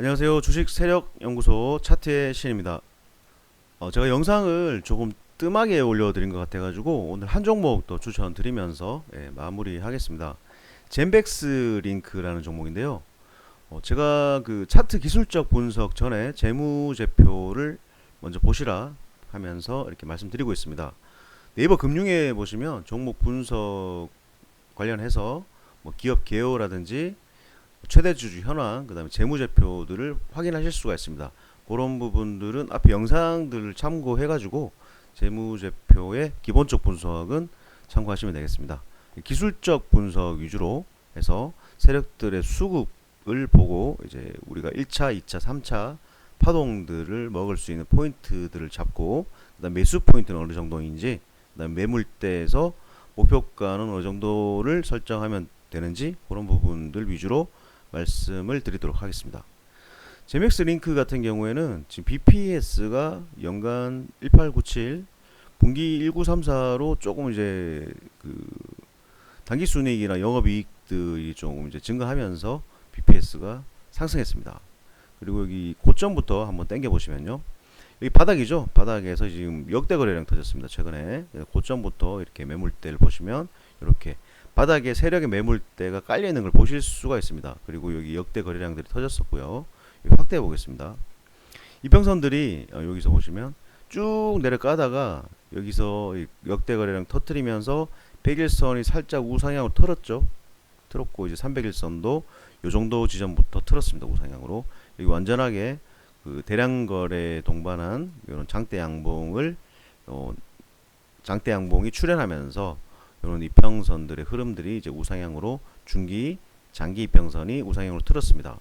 안녕하세요. 주식 세력 연구소 차트의 신입니다. 어, 제가 영상을 조금 뜸하게 올려드린 것 같아가지고 오늘 한 종목 더 추천드리면서 예, 마무리하겠습니다. 젠백스 링크라는 종목인데요. 어, 제가 그 차트 기술적 분석 전에 재무제표를 먼저 보시라 하면서 이렇게 말씀드리고 있습니다. 네이버 금융에 보시면 종목 분석 관련해서 뭐 기업 개요라든지 최대 주주 현황, 그다음에 재무제표들을 확인하실 수가 있습니다. 그런 부분들은 앞에 영상들을 참고해가지고 재무제표의 기본적 분석은 참고하시면 되겠습니다. 기술적 분석 위주로 해서 세력들의 수급을 보고 이제 우리가 1차, 2차, 3차 파동들을 먹을 수 있는 포인트들을 잡고 그다음 매수 포인트는 어느 정도인지 그다음 매물대에서 목표가는 어느 정도를 설정하면 되는지 그런 부분들 위주로 말씀을 드리도록 하겠습니다. 제맥스 링크 같은 경우에는 지금 BPS가 연간 1897, 분기 1934로 조금 이제 그 단기 순이익이나 영업 이익들이 조금 이제 증가하면서 BPS가 상승했습니다. 그리고 여기 고점부터 한번 당겨 보시면요. 여기 바닥이죠. 바닥에서 지금 역대 거래량 터졌습니다. 최근에 고점부터 이렇게 매물대를 보시면 이렇게 바닥에 세력의 매물대가 깔려 있는 걸 보실 수가 있습니다. 그리고 여기 역대 거래량들이 터졌었고요. 확대해 보겠습니다. 이평선들이 어, 여기서 보시면 쭉 내려가다가 여기서 역대 거래량 터트리면서 100일선이 살짝 우상향으로 틀었죠. 틀었고 이제 300일선도 요 정도 지점부터 틀었습니다. 우상향으로. 여기 완전하게 그 대량 거래 동반한 이런 장대 양봉을 어, 장대 양봉이 출현하면서 이런 이평선들의 흐름들이 이제 우상향으로 중기, 장기 이평선이 우상향으로 틀었습니다.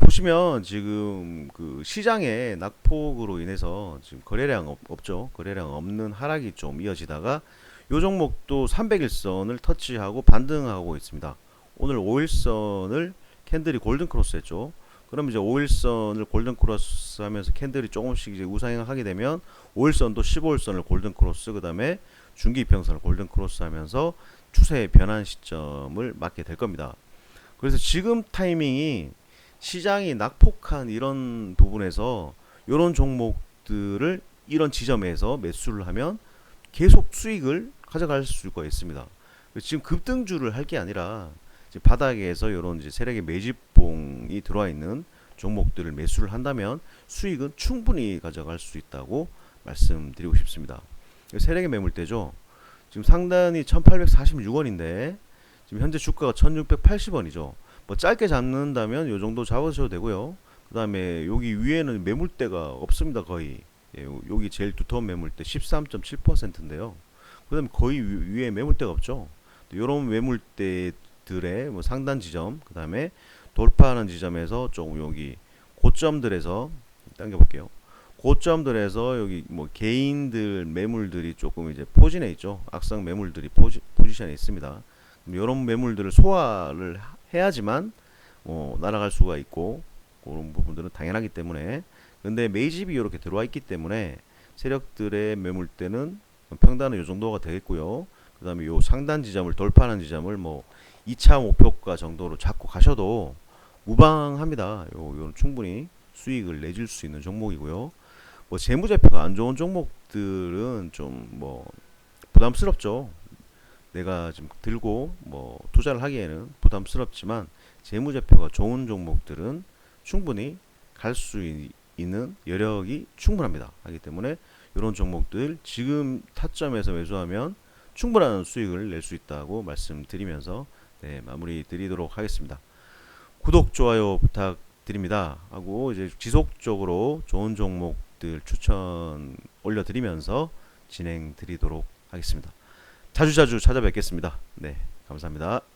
보시면 지금 그 시장의 낙폭으로 인해서 지금 거래량 없, 없죠. 거래량 없는 하락이 좀 이어지다가 요 종목도 300일선을 터치하고 반등하고 있습니다. 오늘 5일선을 캔들이 골든 크로스 했죠. 그럼 이제 5일선을 골든 크로스 하면서 캔들이 조금씩 이제 우상향하게 되면 5일선도 15일선을 골든 크로스 그다음에 중기 이평선을 골든 크로스 하면서 추세의 변환 시점을 맞게 될 겁니다. 그래서 지금 타이밍이 시장이 낙폭한 이런 부분에서 이런 종목들을 이런 지점에서 매수를 하면 계속 수익을 가져갈 수가 있습니다. 지금 급등주를 할 게 아니라 바닥에서 이런 이제 세력의 매집봉 이 들어와 있는 종목들을 매수를 한다면 수익은 충분히 가져갈 수 있다고 말씀드리고 싶습니다. 세력의 매물대죠. 지금 상단이 1846원인데 지금 현재 주가가 1680원이죠. 뭐 짧게 잡는다면 요 정도 잡으셔도 되고요. 그 다음에 여기 위에는 매물대가 없습니다. 거의. 예, 여기 제일 두터운 매물대 13.7%인데요. 그 다음에 거의 위, 에 매물대가 없죠. 이런 매물대 들의 뭐 상단 지점, 그 다음에 돌파하는 지점에서 좀 여기 고점들에서 당겨 볼게요. 고점들에서 여기 뭐 개인들 매물들이 조금 이제 포진해 있죠. 악성 매물들이 포지, 포지션에 있습니다. 이런 매물들을 소화를 해야지만 어, 날아갈 수가 있고 그런 부분들은 당연하기 때문에 근데 매집이 이렇게 들어와 있기 때문에 세력들의 매물대는 평단은 이 정도가 되겠고요. 그 다음에 요 상단 지점을 돌파하는 지점을 뭐 2차 목표가 정도로 잡고 가셔도 무방합니다. 요, 요는 충분히 수익을 내줄 수 있는 종목이고요. 뭐 재무제표가 안 좋은 종목들은 좀 뭐 부담스럽죠. 내가 좀 들고 뭐 투자를 하기에는 부담스럽지만 재무제표가 좋은 종목들은 충분히 갈 수 있는 여력이 충분합니다. 하기 때문에 이런 종목들 지금 타점에서 매수하면 충분한 수익을 낼 수 있다고 말씀드리면서 네, 마무리 드리도록 하겠습니다. 구독, 좋아요 부탁드립니다. 하고 이제 지속적으로 좋은 종목들 추천 올려드리면서 진행 드리도록 하겠습니다. 자주자주 찾아뵙겠습니다. 네, 감사합니다.